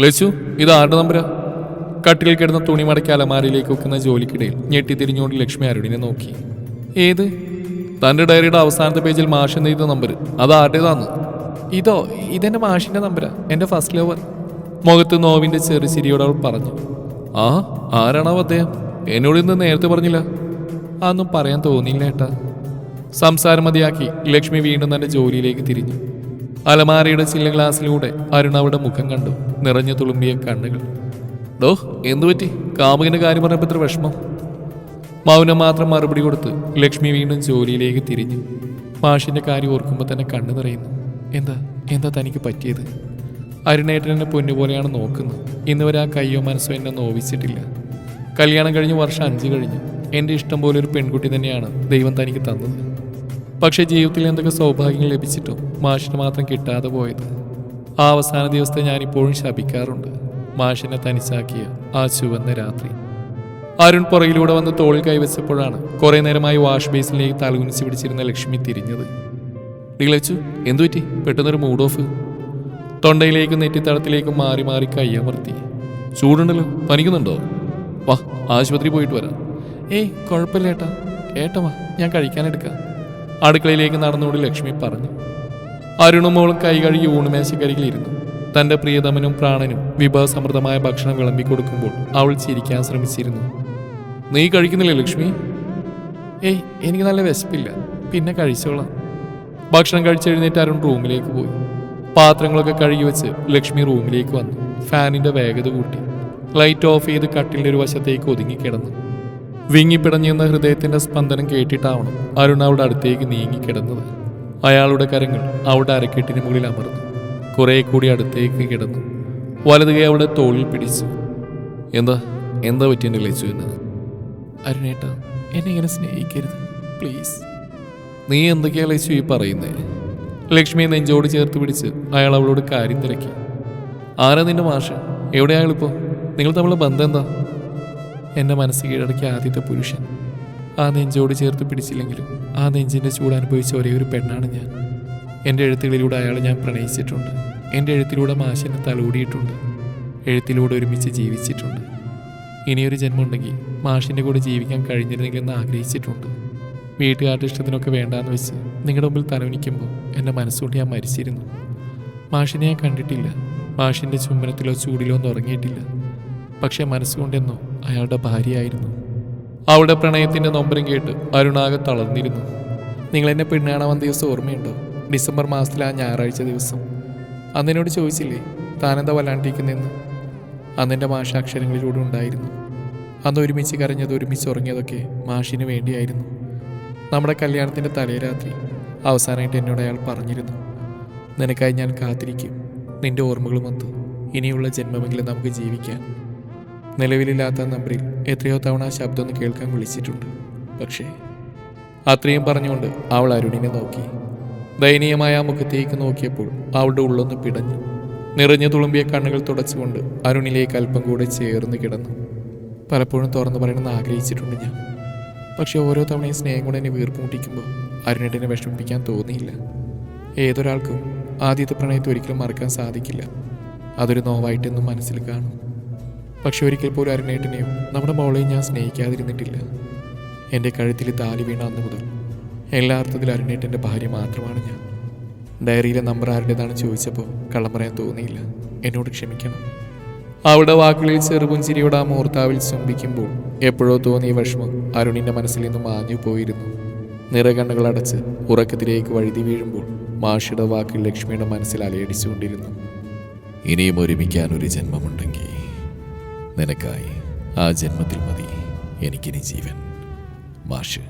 ലച്ചു ഇത് ആരുടെ നമ്പരാ? കട്ടിലിൽ കിടന്ന തുണി മടക്കി അലമാരയിലേക്ക് വെക്കുന്ന ജോലിക്കിടയിൽ ഞെട്ടി തിരിഞ്ഞുകൊണ്ട് ലക്ഷ്മി അരുണിനെ നോക്കി. ഏത്? തന്റെ ഡയറിയുടെ അവസാനത്തെ പേജിൽ മാഷൻ നെയ്ത നമ്പർ അത് ആരുടേതാന്ന്? ഇതോ ഇതെന്റെ മാഷിന്റെ നമ്പരാ എന്റെ ഫസ്റ്റ് ലവർ. മുഖത്ത് നോവിന്റെ ചെറു ചിരിയോട് അവൾ പറഞ്ഞു. ആ ആരാണാവോ അദ്ദേഹം? എന്നോട് ഇന്ന് നേരത്തെ പറഞ്ഞില്ല. അതൊന്നും പറയാൻ തോന്നിയില്ല ഏട്ടാ. സംസാരം മതിയാക്കി ലക്ഷ്മി വീണ്ടും തന്റെ ജോലിയിലേക്ക് തിരിഞ്ഞു. അലമാരയുടെ ചില്ല ഗ്ലാസ്സിലൂടെ അരുൺ അവിടെ മുഖം കണ്ടു. നിറഞ്ഞു തുളുമ്പിയ കണ്ണുകൾ. ഡോ എന്തു പറ്റി? കാമുകന്റെ കാര്യം പറഞ്ഞപ്പോൾ ഇത്ര വിഷമം? മൗനം മാത്രം മറുപടി കൊടുത്ത് ലക്ഷ്മി വീണ്ടും ജോലിയിലേക്ക് തിരിഞ്ഞു. മാഷിന്റെ കാര്യം ഓർക്കുമ്പോൾ തന്നെ കണ്ണു നിറയുന്നു. എന്താ എന്താ തനിക്ക് പറ്റിയത്? അരുണേട്ടൻ എന്നെ പൊന്നുപോലെയാണ് നോക്കുന്നത്. ഇന്നുവരെ ആ കയ്യോ മനസ്സോ എന്നെ നോവിച്ചിട്ടില്ല. കല്യാണം കഴിഞ്ഞ് വർഷം അഞ്ച് കഴിഞ്ഞു. എന്റെ ഇഷ്ടം പോലെ ഒരു പെൺകുട്ടി തന്നെയാണ് ദൈവം തനിക്ക് തന്നത്. പക്ഷേ ജീവിതത്തിൽ എന്തൊക്കെ സൗഭാഗ്യങ്ങൾ ലഭിച്ചിട്ടും മാഷിന് മാത്രം കിട്ടാതെ പോയത്. ആ അവസാന ദിവസത്തെ ഞാനിപ്പോഴും ശപിക്കാറുണ്ട്. മാഷിനെ തനിച്ചാക്കിയ ആ ചുവന്ന രാത്രി. അരുൺ പുറകിലൂടെ വന്ന് തോളിൽ കൈവച്ചപ്പോഴാണ് കുറെ നേരമായി വാഷ് ബേസിലേക്ക് തലകുനിച്ച് പിടിച്ചിരുന്ന ലക്ഷ്മി തിരിഞ്ഞത്. ഡിഗ്ലച്ചു എന്തു പറ്റി? പെട്ടെന്നൊരു മൂഡ് ഓഫ് തൊണ്ടയിലേക്കും നെറ്റിത്തടത്തിലേക്കും മാറി മാറി കയ്യമർത്തി ചൂടുണ്ടല്ലോ? പനിക്കുന്നുണ്ടോ? വാ ആശുപത്രി പോയിട്ട് വരാം. ഏയ് കുഴപ്പമില്ല ഏട്ടാ. ഏട്ടമാ ഞാൻ കഴിക്കാനെടുക്കാം അടുക്കളയിലേക്ക് നടന്നുകൊണ്ട് ലക്ഷ്മി പറഞ്ഞു. അരുണും മോളും കൈ കഴുകി ഊണുമേശക്കരികിലിരുന്നു തന്റെ പ്രിയതമനും പ്രാണനും വിഭവസമൃദ്ധമായ ഭക്ഷണം വിളമ്പി കൊടുക്കുമ്പോൾ അവൾ ചിരിക്കാൻ ശ്രമിച്ചിരുന്നു. നീ കഴിക്കുന്നില്ലേ ലക്ഷ്മി? ഏയ് എനിക്ക് നല്ല വിശപ്പില്ല. പിന്നെ കഴിച്ചോളാം. ഭക്ഷണം കഴിച്ചെഴുന്നേറ്റ് അരുൺ റൂമിലേക്ക് പോയി. പാത്രങ്ങളൊക്കെ കഴുകി വെച്ച് ലക്ഷ്മി റൂമിലേക്ക് വന്നു. ഫാനിന്റെ വേഗത കൂട്ടി. ലൈറ്റ് ഓഫ് ചെയ്ത് കട്ടിലിന്റെ ഒരു വശത്തേക്ക് ഒതുങ്ങിക്കിടന്നു വിങ്ങിപ്പിടഞ്ഞിരുന്ന ഹൃദയത്തിന്റെ സ്പന്ദനം കേട്ടിട്ടാവണം അരുൺ അവളുടെ അടുത്തേക്ക് നീങ്ങിക്കിടന്നത്. അയാളുടെ കരങ്ങൾ അവളുടെ അരക്കെട്ടിന് മുകളിൽ അമർന്നു. കുറെ കൂടി അടുത്തേക്ക് കിടന്നു. വലതുകൈ അവളുടെ തോളിൽ പിടിച്ചു. എന്താ? എന്താ പറ്റിയെന്റെ ലച്ചു എന്ന്? അരുണേട്ട എന്നെ ഇങ്ങനെ സ്നേഹിക്കരുത്. പ്ലീസ്. നീ എന്തൊക്കെയാ ലച്ചു ഈ പറയുന്നേ? ലക്ഷ്മി നെഞ്ചോട് ചേർത്ത് പിടിച്ച് അയാൾ അവളോട് കാര്യം തിരക്കി. ആരാ നിന്റെ മാഷ്? എവിടെയാളിപ്പോ നിങ്ങൾ തമ്മിലുള്ള ബന്ധം എന്താ? എന്റെ മനസ്സ് കീഴടക്കിയ ആദ്യത്തെ പുരുഷൻ. ആ നെഞ്ചോട് ചേർത്ത് പിടിച്ചില്ലെങ്കിലും ആ നെഞ്ചിന്റെ ചൂട് അനുഭവിച്ച ഒരേ ഒരു പെണ്ണാണ് ഞാൻ. എന്റെ എഴുത്തുകളിലൂടെ അയാളെ ഞാൻ പ്രണയിച്ചിട്ടുണ്ട്. എന്റെ എഴുത്തിലൂടെ മാഷിനെ തലോടിയിട്ടുണ്ട് എഴുത്തിലൂടെ ഒരുമിച്ച് ജീവിച്ചിട്ടുണ്ട്. ഇനിയൊരു ജന്മം ഉണ്ടെങ്കിൽ മാഷിന്റെ കൂടെ ജീവിക്കാൻ കഴിഞ്ഞിരുന്നെങ്കിൽ എന്ന് ആഗ്രഹിച്ചിട്ടുണ്ട്. വീട്ടുകാരുടെ ഇഷ്ടത്തിനൊക്കെ വേണ്ടാന്ന് വെച്ച് നിങ്ങളുടെ മുമ്പിൽ തലവനിക്കുമ്പോൾ എന്റെ മനസ്സുകൊണ്ട് ഞാൻ മരിച്ചിരുന്നു. മാഷിനെ ഞാൻ കണ്ടിട്ടില്ല. മാഷിന്റെ ചുംബനത്തിലോ ചൂടിലോ ഒന്നും ഉറങ്ങിയിട്ടില്ല. പക്ഷേ മനസ്സുകൊണ്ടെന്നോ അയാളുടെ ഭാര്യയായിരുന്നു. അവളുടെ പ്രണയത്തിന്റെ നൊമ്പരം കേട്ട് അരുണാകെ തളർന്നിരുന്നു. നിങ്ങൾ എന്നെ വന്ന ദിവസം ഓർമ്മയുണ്ടോ? ഡിസംബർ മാസത്തിലെ ആ ഞായറാഴ്ച ദിവസം. അന്നെന്നോട് ചോദിച്ചില്ലേ താനെന്താ വല്ലാണ്ടിരിക്കുന്നതെന്ന്? അന്നെന്റെ മാഷ അക്ഷരങ്ങളിലൂടെ ഉണ്ടായിരുന്നു. അന്ന് ഒരുമിച്ച് കരഞ്ഞത് ഒരുമിച്ച് ഉറങ്ങിയതൊക്കെ മാഷിന് വേണ്ടിയായിരുന്നു. നമ്മുടെ കല്യാണത്തിന്റെ തലേരാത്രി അവസാനമായിട്ട് എന്നോട് അയാൾ പറഞ്ഞിരുന്നു. നിനക്കായി ഞാൻ കാത്തിരിക്കും. നിന്റെ ഓർമ്മകളുമൊത്ത് ഇനിയുള്ള ജന്മമെങ്കിലും നമുക്ക് ജീവിക്കാൻ. നിലവിലില്ലാത്ത നമ്പറിൽ എത്രയോ തവണ ആ ശബ്ദം ഒന്ന് കേൾക്കാൻ വിളിച്ചിട്ടുണ്ട്. പക്ഷേ അത്രയും പറഞ്ഞുകൊണ്ട് അവൾ അരുണിനെ നോക്കി. ദയനീയമായ ആ മുഖത്തേക്ക് നോക്കിയപ്പോൾ അവളുടെ ഉള്ളൊന്ന് പിടഞ്ഞു. നിറഞ്ഞു തുളുമ്പിയ കണ്ണുകൾ തുടച്ചുകൊണ്ട് അരുണിലേക്ക് അല്പം കൂടെ ചേർന്ന് കിടന്നു. പലപ്പോഴും തുറന്നു പറയണമെന്ന് ആഗ്രഹിച്ചിട്ടുണ്ട് ഞാൻ. പക്ഷേ ഓരോ തവണയും സ്നേഹം കൊണ്ട് എന്നെ വീർപ്പുമുട്ടിക്കുമ്പോൾ അരുണേട്ടനെ വിഷമിപ്പിക്കാൻ തോന്നിയില്ല. ഏതൊരാൾക്കും ആദ്യത്തെ പ്രണയത്തെ ഒരിക്കലും മറക്കാൻ സാധിക്കില്ല. അതൊരു നോവായിട്ടെന്നും മനസ്സിൽ കാണും. പക്ഷെ ഒരിക്കൽ പോലും അരുണേട്ടനെയും നമ്മുടെ മോളെയും ഞാൻ സ്നേഹിക്കാതിരുന്നിട്ടില്ല. എന്റെ കഴുത്തിൽ താലി വീണ അന്ന് മുതൽ എല്ലാ അർത്ഥത്തിലും അരുണേട്ടന്റെ ഭാര്യ മാത്രമാണ് ഞാൻ. ഡയറിയിലെ നമ്പർ ആരുടേതാണ് ചോദിച്ചപ്പോൾ കള്ളം പറയാൻ തോന്നിയില്ല. എന്നോട് ക്ഷമിക്കണം. അവിടെ വാക്കുകളിൽ ചെറുപുഞ്ചിരിയോട് ആ മൂർത്താവിൽ ചുംബിക്കുമ്പോൾ എപ്പോഴോ തോന്നിയ വിഷമം അരുണിന്റെ മനസ്സിൽ നിന്നും മാഞ്ഞു പോയിരുന്നു. നിറകണ്ണുകൾ അടച്ച് ഉറക്കത്തിലേക്ക് വഴുതി വീഴുമ്പോൾ മാഷിയുടെ വാക്കിൽ ലക്ഷ്മിയുടെ മനസ്സിൽ അലയടിച്ചുകൊണ്ടിരുന്നു. ഇനിയും ഒരുമിക്കാൻ ഒരു ജന്മമുണ്ടെങ്കിൽ നിനക്കായി ആ ജന്മത്തിൽ മതി എനിക്കിനി ജീവൻ. മാഷ്